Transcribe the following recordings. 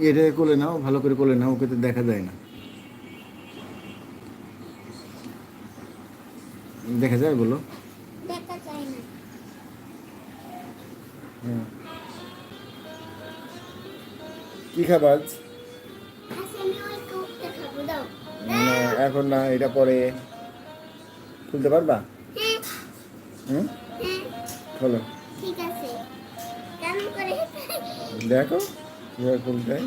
এটা কোলে নাও ভালো করে কোলে নাও ওকে তো দেখা যায় না। দেখা যায় বলো। যায় কি খাবার এখন না এটা পরে। খুলতে পারবা? হ্যাঁ। হুম? হ্যাঁ। খোলো করে? দেখো। কীভাবে খুলতে হয়।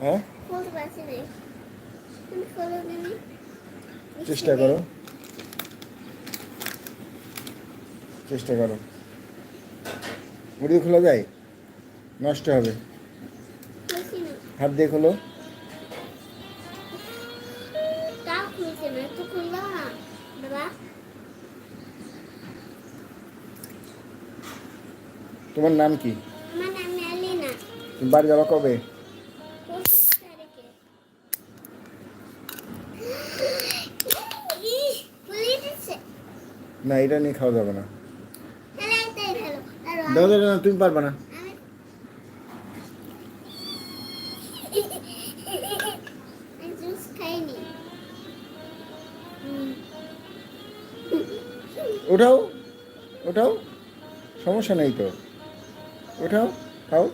হ্যাঁ চেষ্টা করো। চেষ্টা করো। মুড়ি খোলা যায়? নষ্ট হবে। হাত দিয়ে খোলো। তোমার নাম কি? তুমি বাড়ি যাবা কবে? না এটা নিয়ে খাওয়া যাবে না। দাও, তুমি পারবে না। ওঠাও ওঠাও সমস্যা নেই তো। ওঠাও খাও।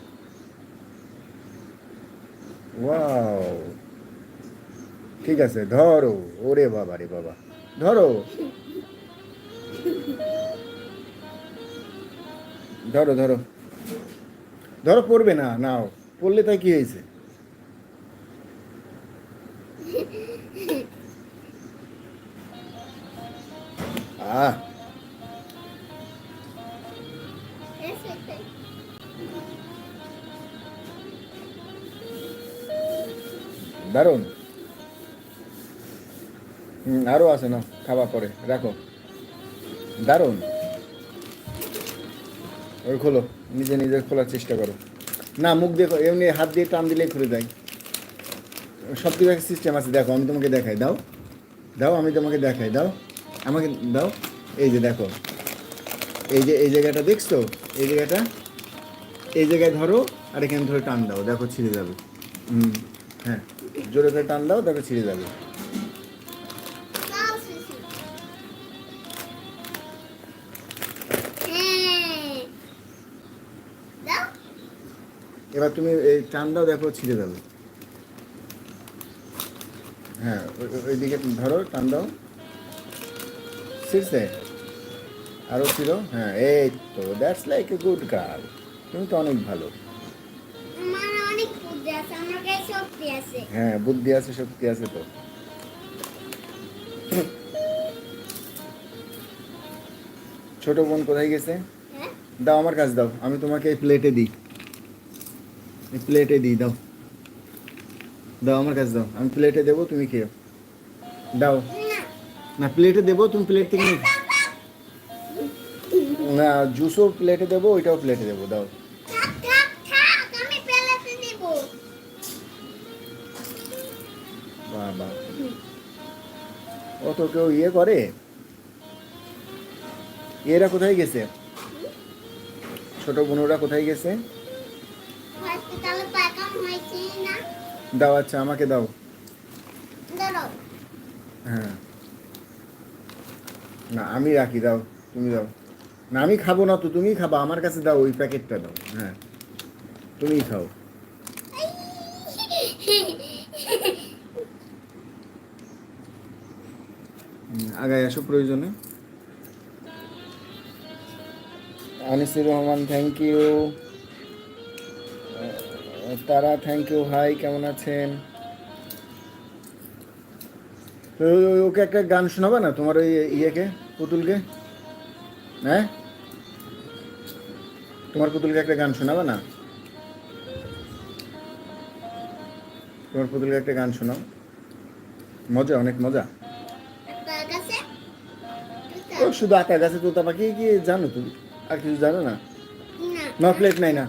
ওয়াও। ঠিক আছে, ধরো। ওরে বাবা রে বাবা। ধরো। ধরো ধরো। ধরো, পড়বে না, নাও। পড়লে তাই কি হয়েছে? আহ। দারুণ। হুম আরও আছে না খাওয়া পরে, রাখো। দারুণ। ওই খোলো, নিজে নিজে খোলার চেষ্টা করো। না, মুখ দেখো, এমনি হাত দিয়ে টান দিলেই খুলে দেয় সব কিছু একটা সিস্টেম আছে, দেখো, আমি তোমাকে দেখাই, দাও। দাও, আমি তোমাকে দেখাই, দাও। আমাকে দাও, এই যে দেখো। এই যে, এই জায়গাটা দেখছ? এই জায়গাটা? এই জায়গায় ধরো, আর এখানে ধরে টান দাও, দেখো, ছিঁড়ে যাবে। হুম হ্যাঁ। জোরে করে টান দাও ছিঁড়ে যাবে। এবার তুমি এই টান দাও দেখো ছিঁড়ে যাবে। হ্যাঁ ওই- ওই- ওইদিকে ধরো, টান দাও। ছিঁড়ছে? আরও ছিল হ্যাঁ এই তো that's like a good girl তুমি তো অনেক ভালো। হ্যাঁ বুদ্ধি আছে শক্তি আছে তো। ছোট বোন কোথায় গেছে? হ্যাঁ? দাও আমার কাছে দাও আমি তোমাকে এই প্লেটে দিই। এই প্লেটে দিই দাও। দাও আমার কাছে দাও আমি প্লেটে দেবো তুমি খেও দাও। না প্লেটে দেবো তুমি প্লেট থেকে না জুসও প্লেটে দেবো ওইটাও প্লেটে দেবো দাও। ও তো কেউ ইয়ে করে? এরা কোথায় গেছে? ছোট বোনরা কোথায় গেছে? দাও আচ্ছা আমাকে দাও। হ্যাঁ। না আমি রাখি দাও তুমি দাও। না আমি খাব না তো তুমি খাবা আমার কাছে দাও ওই প্যাকেটটা দাও হ্যাঁ। তুমিই খাও। আগায় আসো প্রয়োজনে। আনিসুর রহমান থ্যাংক ইউ তারা থ্যাংক ইউ হাই কেমন আছেন? ওকে একটা গান শোনাবে না, তোমার ওই ইয়েকে, পুতুলকে? হ্যাঁ? তোমার পুতুলকে একটা গান শোনাবে না? তোমার পুতুলকে একটা গান শোনাও। মজা, অনেক মজা। শুধু আকাশ গাছে তোতা পাখি কি জানো তুমি? আর কিছু জানো না? না। প্লেট নাই না।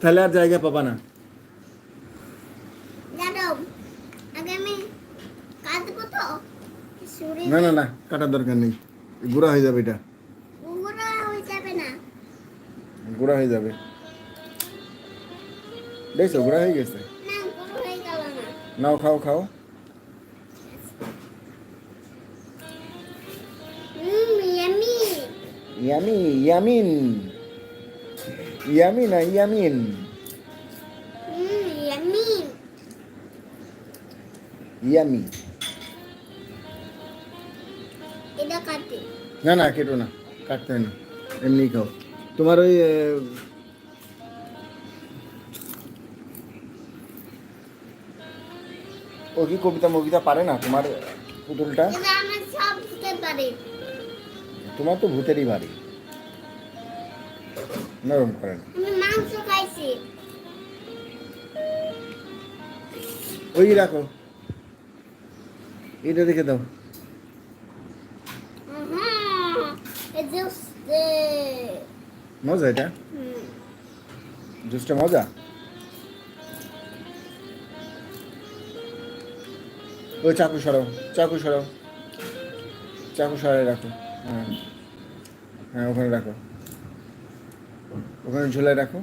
তাহলে আর জায়গা পাবা না। না না না কাটার দরকার নেই। গুঁড়া হয়ে যাবে এটা। গুঁড়া হয়ে যাবে দেখছ গুঁড়া হয়ে গেছে? নাও খাও খাও। ইয়ামি ইয়ামিন। ইয়ামিন না ইয়ামিন। ইয়ামি। না না কেটো না কাটতে না এমনি খাও। তোমার ওই ও কি কবিতা মবিতা পারে না তোমার পুতুলটা? তোমার তো ভূতেরই বাড়ি। নরম করে না আমি মাংস খাইছি। ওই রাখো। এটা দেখে দাও। মজা এটা? জুসটা মজা? ওই চাকু সরাও চাকু সরাও। চাকু সরাই রাখো। হ্যাঁ হ্যাঁ ওখানে রাখো ওখানে ঝোলায় রাখো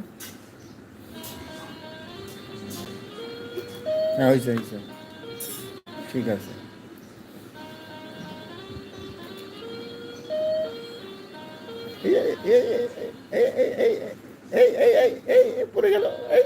হ্যাঁ হয়েছে হয়েছে ঠিক আছে এই এই এই এই এই এই এই এই পড়ে গেল এই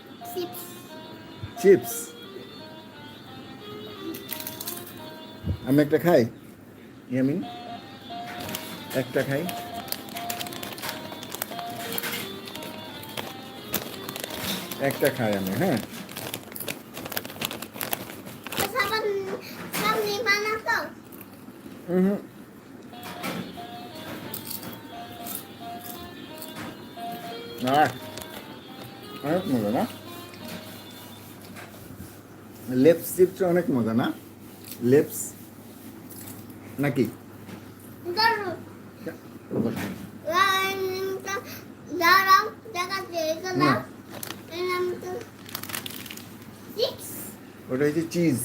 চিপস। আমি একটা খাই? ইয়ামিন? একটা খাই। একটা খাই আমি হ্যাঁ। হুম। না অনেক মজা না? লেপস চিপসটা অনেক মজা না? লেপস? নাকি? ওটা হচ্ছে চিজ।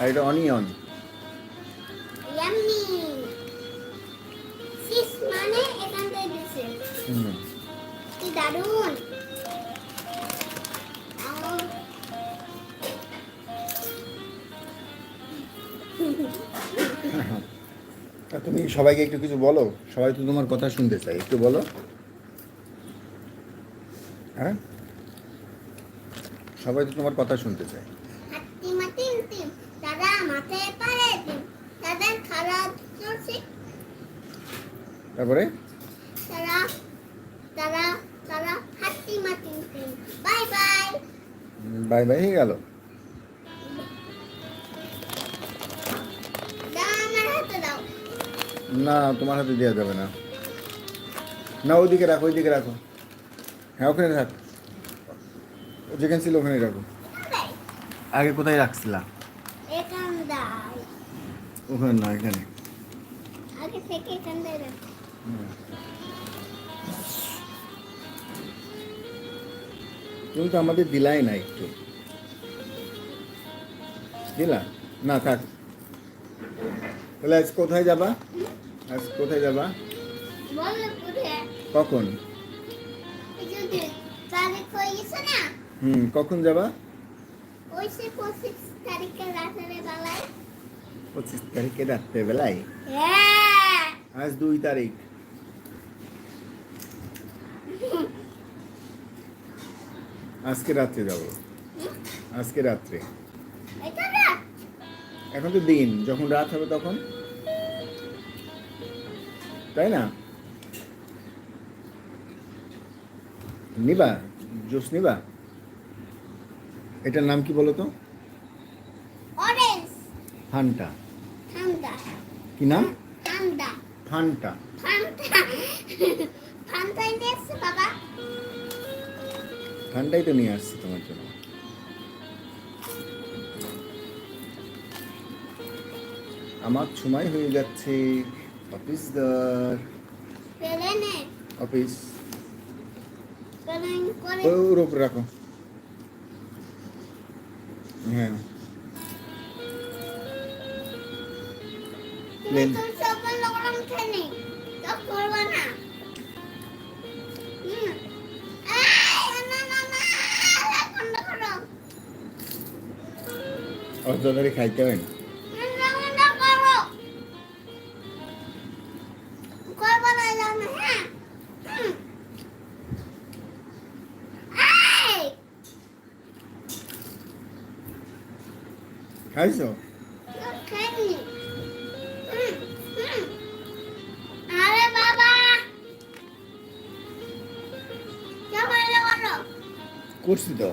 আর এটা অনিয়ন। মানে এখান থেকে দারুণ। তা তুমি সবাইকে একটু কিছু বলো? সবাই তো তোমার কথা শুনতে চাই একটু বলো। হ্যাঁ? সবাই তো তোমার কথা শুনতে চায়। তারপরে? তারা তারা Matin bye bye. Bye bye হয়ে গেল। না তোমার হাতে দেওয়া যাবে না। না ওইদিকে রাখো ওইদিকে রাখো। হ্যাঁ ওখানে রাখ যেখানে ছিল ওখানে রাখো। আগে কোথায় রাখছিলা? ওখানে না এখানে। তো আমাদের দিলাই না একটু। দিলা? না থাক। তাহলে আজ কোথায় যাবা? আজ কোথায় যাবা? কখন? হুম, কখন যাবা? পঁচিশ তারিখে রাতের বেলায় আজ দুই তারিখ। আজকে রাত্রে যাব। আজকে রাত্রে। এখন তো দিন, যখন রাত হবে তখন? তাই না? নিবা জুস নিবা। এটার নাম কি বলো তো? ফান্টা। কি নাম? ফান্টা। ফান্টাই তো নিয়ে আসছি তোমার জন্য। আমার সময় হয়ে যাচ্ছে। অফিস ফেলে করে ওর উপর রাখো হ্যাঁ প্লেন করো। অত তাড়াতাড়ি খাইতে হয় না খাইছো? করছি তো।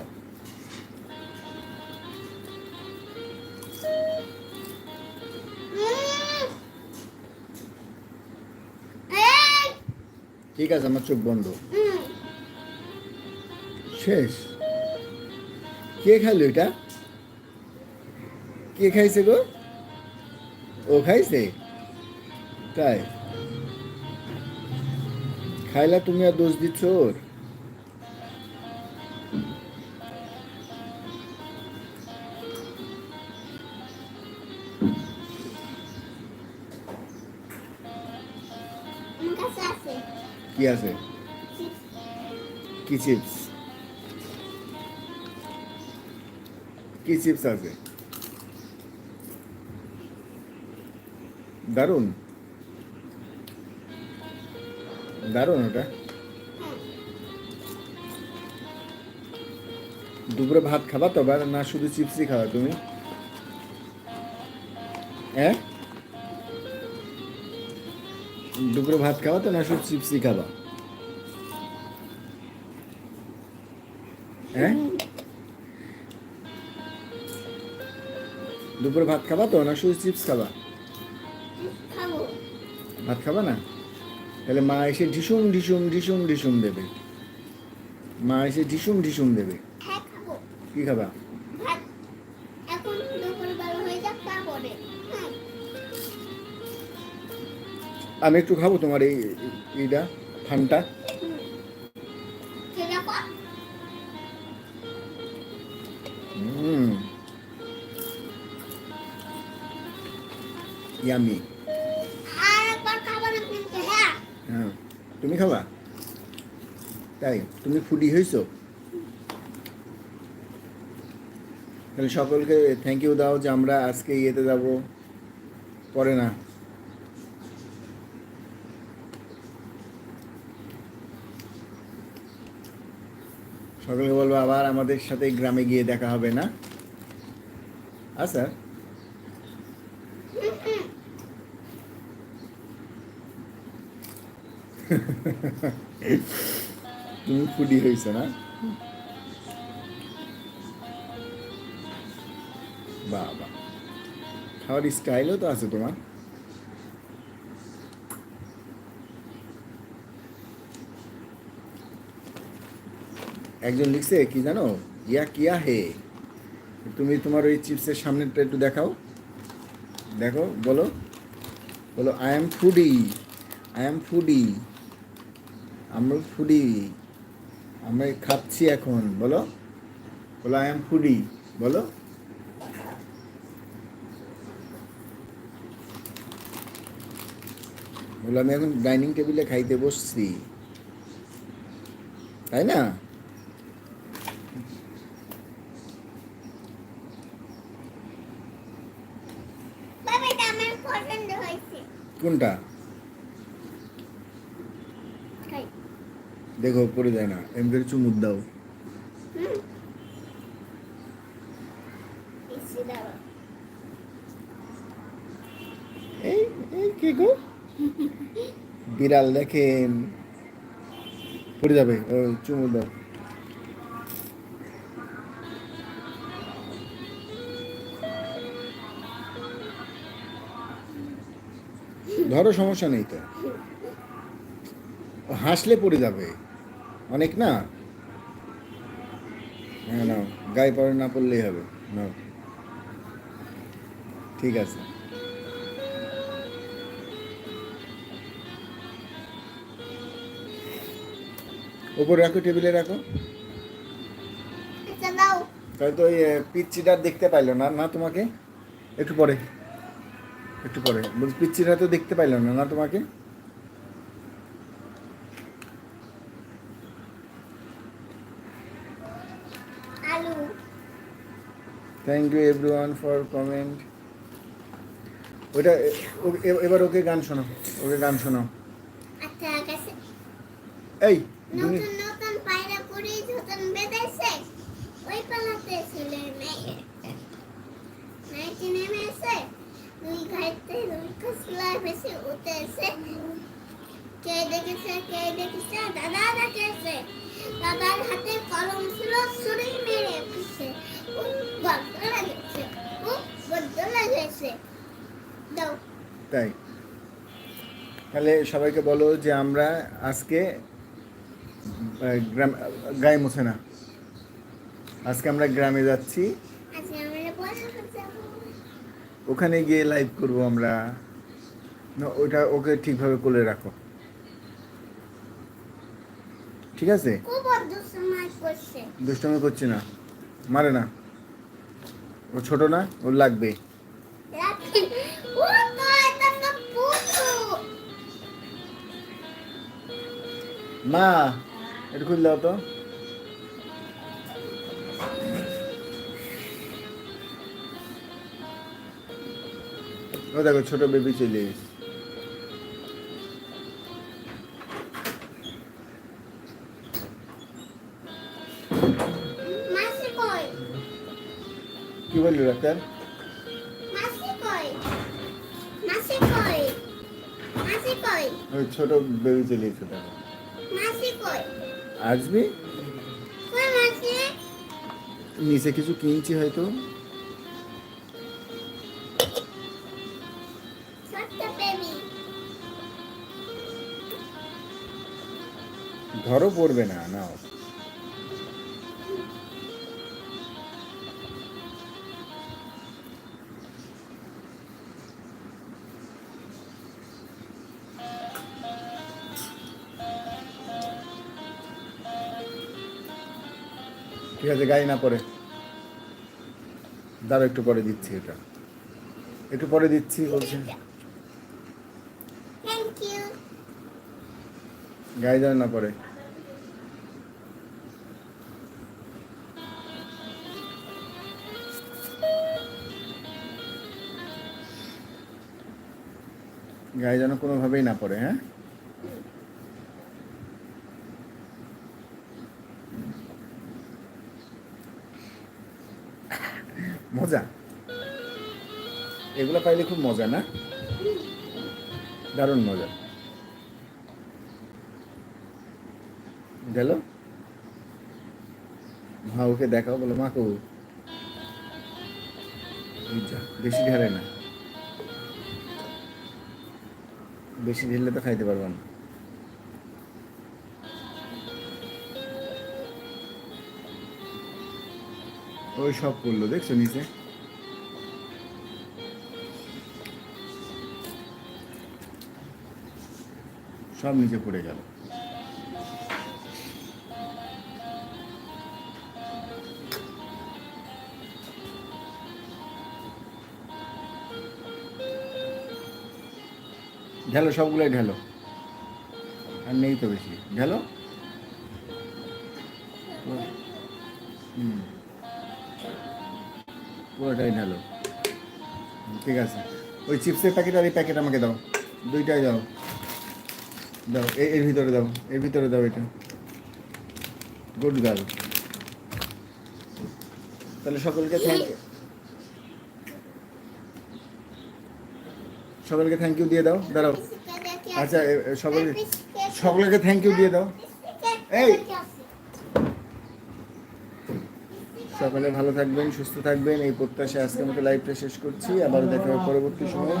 ঠিক আছে আমার চোখ বন্ধ। শেষ। কে খাইলো এটা? কে খাইছে গো ও খাইছে তাই খাইলা তুমি আর দোষ দিচ্ছ ওর আমার কাছে আছে কি আছে কি চিপস কি চিপস আছে দারুণ দারুণ ওটা। দুপুরে ভাত খাবা তো না শুধু চিপসই খাওয়া তুমি? হ্যাঁ? দুপুরে ভাত খাওয়া তো না শুধু চিপসই খাবা? হ্যাঁ? দুপুরে ভাত খাবা তো না শুধু চিপস খাবা খাব? ভাত খাবা না? তাহলে মা এসে ঢিসুম ঢিসুম ঢিসুম ঢিসুম দেবে। মা এসে ঢিসুম ঢিসুম দেবে। হ্যাঁ কি খাবা? হয়ে আমি একটু খাব তোমার এই এইটা ফানটা। হুম ইয়ামি আর একবার খাব না কিন্তু হ্যাঁ হ্যাঁ তুমি খাবা? তাই, তুমি ফুডি হয়েছো তাহলে সকলকে থ্যাংক ইউ দাও যে আমরা আজকে ইয়েতে যাব। পরে না। সকলকে বলব আবার আমাদের সাথে গ্রামে গিয়ে দেখা হবে না? আচ্ছা। তুমি ফুডি হয়েছো না? বাবা। খাওয়ার স্টাইলও তো আছে তোমার। একজন লিখছে, কি জানো? ইয়া কিয়া হে। তুমি তোমার ওই চিপসের সামনেটা একটু দেখাও। দেখো, বলো। বলো I am foodie I am foodie আমরা ফুডি আমরা খাচ্ছি এখন বলো? বলো আই এম ফুডি বলো? বলো আমি এখন ডাইনিং টেবিলে খাইতে বসছি। তাই না? কোনটা? দেখো পড়ে যায় না। এম করে চুমুক দাও। এই এই কে গো? বিড়াল, দেখেন। পড়ে যাবে। চুমু দাও। ধরো সমস্যা নেই তো। হাসলে পড়ে যাবে। অনেক না? হ্যাঁ নাও গায়ে পরে না পড়লেই হবে। নাও। ঠিক আছে। ওপরে রাখো টেবিলে রাখো। আচ্ছা তাহলে তো ওই পিচ্ছিটা দেখতে পাইলো না না তোমাকে? একটু পরে। একটু পরে। বলছি পিচ্ছিটা তো দেখতে পাইলো না না তোমাকে? Thank you everyone for comment ওইটা এবার ওকে গান শোনাও ওকে গান শোনাও। আচ্ছা এই তুমি নতুন নতুন পায়রা পুরি যতন বেঁধেছে ওই পালাতে ছেলে মেয়ে। নাইটি নেমেছে দুই ঘাইতে দুই খসলা বেশি উঠেছে। কে দেখেছে কে দেখেছে দাদা দেখেছে। দাদার হাতে কলম ছিল ছুরি মেরে পিছে। তাই। তাহলে সবাইকে বলো যে আমরা আজকে গ্রাম গায়ে মুছে না। আজকে আমরা গ্রামে যাচ্ছি। ওখানে গিয়ে লাইভ করব আমরা। না, ওটা ওকে ঠিকভাবে কোলে রাখো। ঠিক আছে? দুষ্টমি করছি না। মারে না। ও ছোট না ওর লাগবে। মা, এটা খুলে দাও তো। ও দেখো, ছোট বেবি চলে এসেছে। ডাক্তার ওই ছোট বেবি চলে এসেছে দেখো। মাসি আসবি নিচে কিছু কিনছি হয়তো। ধরো পড়বে না নাও। ঠিক আছে গাড়ি না পরে দাঁড়া একটু পরে দিচ্ছি এটা। একটু পরে দিচ্ছি বলছে। গাড়ি যাবে না পরে গায়ে যেন কোনোভাবেই না পড়ে হ্যাঁ মজা এগুলো পাইলে খুব মজা, না? দারুণ মজা। গেল? মা ওকে দেখাও, বলো, মা কবু বেশি ঢেলে না। বেশি ঢেললে তো খাইতে পারব না। ওই সব করল, দেখছ নিচে? সব নিচে পড়ে গেল। ঢেলো, সবগুলোই ঢেলো। আর নেই তো বেশি। ঢেলো? হুম। পুরোটাই ঢালো। ঠিক আছে। ওই চিপসের প্যাকেট আর এই প্যাকেট আমাকে দাও। দুইটাই দাও। দাও এর ভিতরে দাও, এর ভিতরে দাও এটা। গুড গার্ল তাহলে সকলকে থ্যাংক ইউ সকলকে থ্যাংক ইউ দিয়ে দাও, দাঁড়াও। আচ্ছা সকলকে সকলকে থ্যাংক ইউ দিয়ে দাও। এই! সকালে ভালো থাকবেন, সুস্থ থাকবেন। এই প্রত্যাশা আজকের মতো লাইভটা শেষ করছি। আবার দেখা হবে পরবর্তী সময়।